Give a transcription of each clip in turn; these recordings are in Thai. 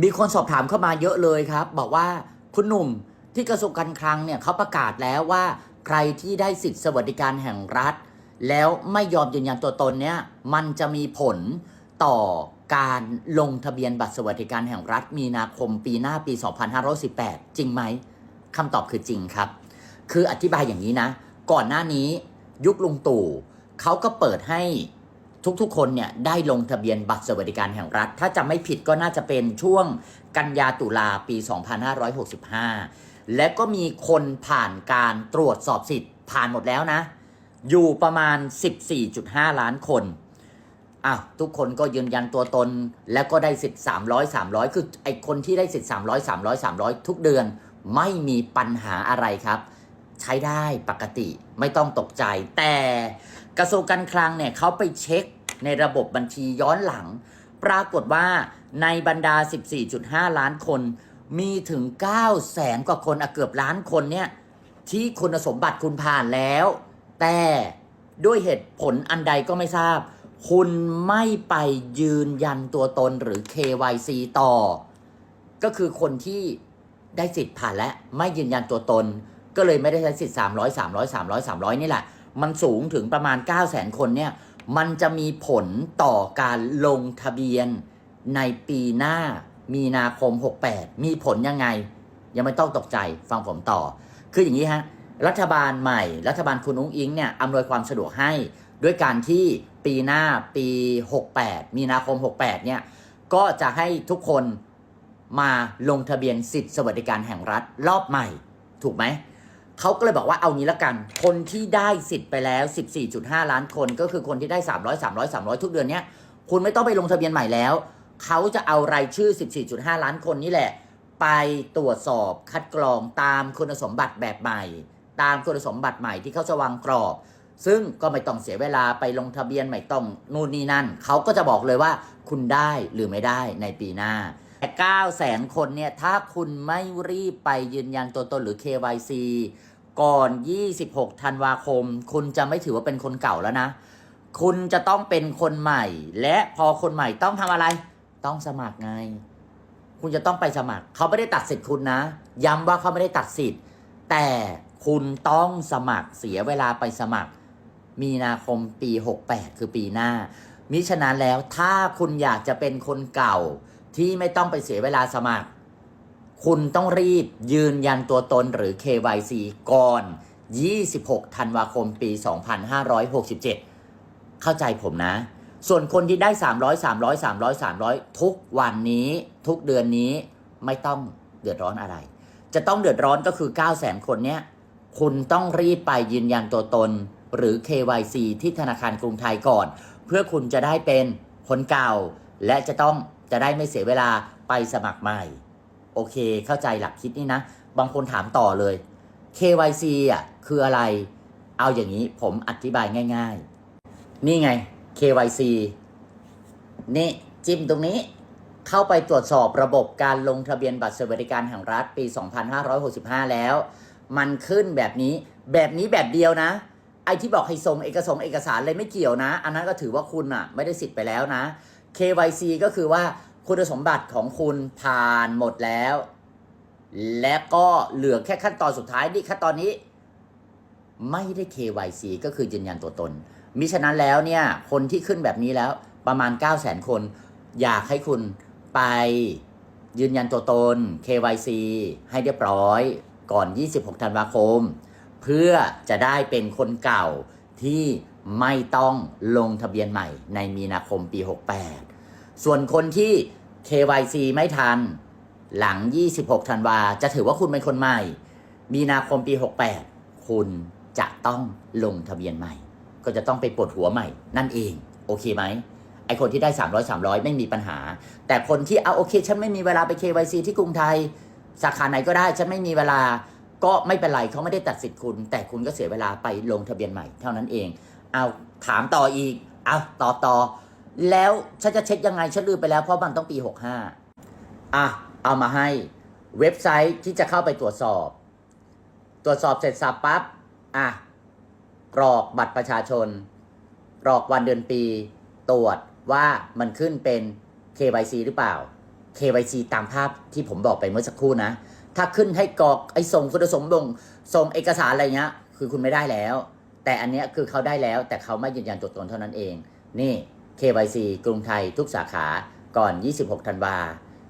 มีคนสอบถามเข้ามาเยอะเลยครับ บอกว่าคุณหนุ่มที่กระทรวงการคลังเนี่ยเขาประกาศแล้วว่า ใครที่ได้สิทธิสวัสดิการแห่งรัฐ แล้วไม่ยอมยืนยันตัวตนเนี่ยมันจะมีผลต่อการลงทะเบียนบัตรสวัสดิการแห่งรัฐ มีนาคมปีหน้าปี 2518 จริงไหมคำตอบคือจริงครับ คืออธิบายอย่างนี้นะ ก่อนหน้านี้ยุคลุงตู่เขาก็เปิดให้ ทุกๆ คนเนี่ยได้ลงทะเบียนบัตรสวัสดิการแห่งรัฐ ถ้าจำไม่ผิดก็น่าจะเป็นช่วงกันยาตุลาปี 2565 และก็มีคนผ่านการตรวจสอบสิทธิ์ผ่านหมดแล้วนะ อยู่ประมาณ 14.5 ล้านคนอ้าวทุกคนก็ยืนยันตัวตนแล้วก็ได้สิทธิ์300 300 คือไอคนที่ได้สิทธิ์300 300 300 ทุกเดือนไม่มีปัญหาอะไรครับ ใช้ได้ปกติไม่ต้องตกใจ แต่กระทรวงการคลังเนี่ยเขาไปเช็ค ในระบบบัญชีย้อนหลัง ปรากฏว่าในบรรดา 14.5 ล้านคน มีถึง9แสนกว่าคนเกือบล้านคนเนี่ยที่คุณสมบัติคุณผ่านแล้ว แต่ด้วยเหตุผลอันใดก็ไม่ทราบ คุณไม่ไปยืนยันตัวตนหรือ KYC ต่อ ก็คือคนที่ได้สิทธิ์ผ่านและไม่ยืนยันตัวตน ก็เลยไม่ได้ใช้สิทธิ์300 300 300 300 นี่แหละ มันสูงถึงประมาณ 9 0 0 0 0 0 คนเนี่ย มันจะมีผลต่อการลงทะเบียนในปีหน้ามีนาคม 68 มีผลยังไง ยังไม่ต้องตกใจฟังผมต่อ คืออย่างนี้ฮะ รัฐบาลใหม่ รัฐบาลคุณอุ้งอิงเนี่ยอำนวยความสะดวกให้ ด้วยการที่ปีหน้าปี 68 มีนาคม 68 เนี่ย ก็จะให้ทุกคนมาลงทะเบียนสิทธิสวัสดิการแห่งรัฐรอบใหม่ ถูกไหม เขาก็เลยบอกว่าเอางี้ละกัน คนที่ได้สิทธิ์ไปแล้ว 14.5 ล้านคน ก็คือคนที่ได้ 300 300 300 ทุกเดือนเนี้ยคุณไม่ต้องไปลงทะเบียนใหม่แล้ว เขาจะเอารายชื่อ 14.5 ล้านคนนี่แหละ ไปตรวจสอบคัดกรองตามคุณสมบัติแบบใหม่ ตามคุณสมบัติใหม่ที่เขาจะวางกรอบ ซึ่งก็ไม่ต้องเสียเวลาไปลงทะเบียนไม่ต้องนู่นนี่นั่น เขาก็จะบอกเลยว่าคุณได้หรือไม่ได้ในปีหน้าแต่9แสนคนเนี่ย ถ้าคุณไม่รีบไปยืนยันตัวตนหรือ KYC ก่อน 26 ธันวาคม คุณจะไม่ถือว่าเป็นคนเก่าแล้วนะ คุณจะต้องเป็นคนใหม่ และพอคนใหม่ต้องทำอะไร ต้องสมัครไง คุณจะต้องไปสมัคร เขาไม่ได้ตัดสิทธิ์คุณนะ ย้ำว่าเขาไม่ได้ตัดสิทธิ์ แต่คุณต้องสมัครเสียเวลาไปสมัคร มีนาคมปี 68 คือปีหน้า มิฉะนั้นแล้วถ้าคุณอยากจะเป็นคนเก่าที่ไม่ต้องไปเสียเวลาสมัคร คุณต้องรีบยืนยันตัวตนหรือ KYC ก่อน 26 ธันวาคมปี 2567 เข้าใจผมนะ ส่วนคนที่ได้ 300 300 300 300 ทุกวันนี้ทุกเดือนนี้ไม่ต้องเดือดร้อนอะไร จะต้องเดือดร้อนก็คือ 9 0 0 0 0คนเนี้ยคุณต้องรีบไปยืนยันตัวตน หรือ KYC ที่ธนาคารกรุงไทยก่อน เพื่อคุณจะได้เป็นคนเก่า และจะต้องจะได้ไม่เสียเวลาไปสมัครใหม่ โอเค เข้าใจหลักคิดนี่นะ บางคนถามต่อเลย KYC อะคืออะไร เอาอย่างนี้ผมอธิบายง่าย ๆ นี่ไง KYC นี่จิ้มตรงนี้เข้าไปตรวจสอบระบบการลงทะเบียนบัตรสวัสดิการแห่งรัฐปี 2565 แล้ว มันขึ้นแบบนี้แบบนี้แบบเดียวนะ ไอที่บอกให้ส่งเอกสงเอกสารเลยไม่เกี่ยวนะ อันนั้นก็ถือว่าคุณอะ ไม่ได้สิทธิ์ไปแล้วนะ KYC ก็คือว่า คุณสมบัติของคุณผ่านหมดแล้ว และก็เหลือแค่ขั้นตอนสุดท้ายนี่ขั้นตอนนี้ ไม่ได้ KYC ก็คือยืนยันตัวตน มิฉะนั้นแล้วเนี่ย คนที่ขึ้นแบบนี้แล้วประมาณ 9 0 0 0 0 0 คน อยากให้คุณไปยืนยันตัวตน KYC ให้เรียบร้อยก่อน 26 ธันวาคม เพื่อจะได้เป็นคนเก่าที่ไม่ต้องลงทะเบียนใหม่ในมีนาคมปี 68 ส่วนคนที่ KYC ไม่ทัน หลัง 26 ธันวา จะถือว่าคุณเป็นคนใหม่ มีนาคมปี 68 คุณจะต้องลงทะเบียนใหม่ ก็จะต้องไปปวดหัวใหม่ นั่นเอง โอเคไหมไอคนที่ได้ 300 300 ไม่มีปัญหา แต่คนที่เอาโอเค ฉันไม่มีเวลาไป KYC ที่กรุงไทย สาขาไหนก็ได้ ฉันไม่มีเวลา ก็ไม่เป็นไรเขาไม่ได้ตัดสิทธิ์คุณ แต่คุณก็เสียเวลาไปลงทะเบียนใหม่ เท่านั้นเอง เอาถามต่ออีก เอาตอบต่อ แล้วฉันจะเช็คยังไงฉันลืมไปแล้วเพราะมันต้องปี 65 อะ เอามาให้เว็บไซต์ที่จะเข้าไปตรวจสอบ ตรวจสอบเสร็จสับปั๊บ อะ กรอกบัตรประชาชน กรอกวันเดือนปี ตรวจว่ามันขึ้นเป็น KYC หรือเปล่า KYC ตามภาพที่ผมบอกไปเมื่อสักครู่นะ ถ้าขึ้นให้กรอกไอ้ส่งคุณสมบัติส่งเอกสารอะไรเงี้ย คือคุณไม่ได้แล้ว แต่อันเนี้ยคือเขาได้แล้ว แต่เขาไม่ยืนยันตัวตนเท่านั้นเอง นี่ KYC กรุงไทยทุกสาขาก่อน 26 ธันวา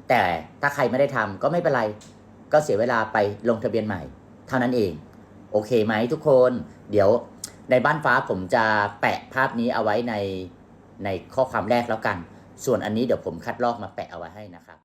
แต่ถ้าใครไม่ได้ทำก็ไม่เป็นไร ก็เสียเวลาไปลงทะเบียนใหม่ เท่านั้นเอง โอเคไหมทุกคน เดี๋ยวในบ้านฟ้าผมจะแปะภาพนี้เอาไว้ในในข้อความแรกแล้วกัน ส่วนอันนี้เดี๋ยวผมคัดลอกมาแปะเอาไว้ให้นะครับ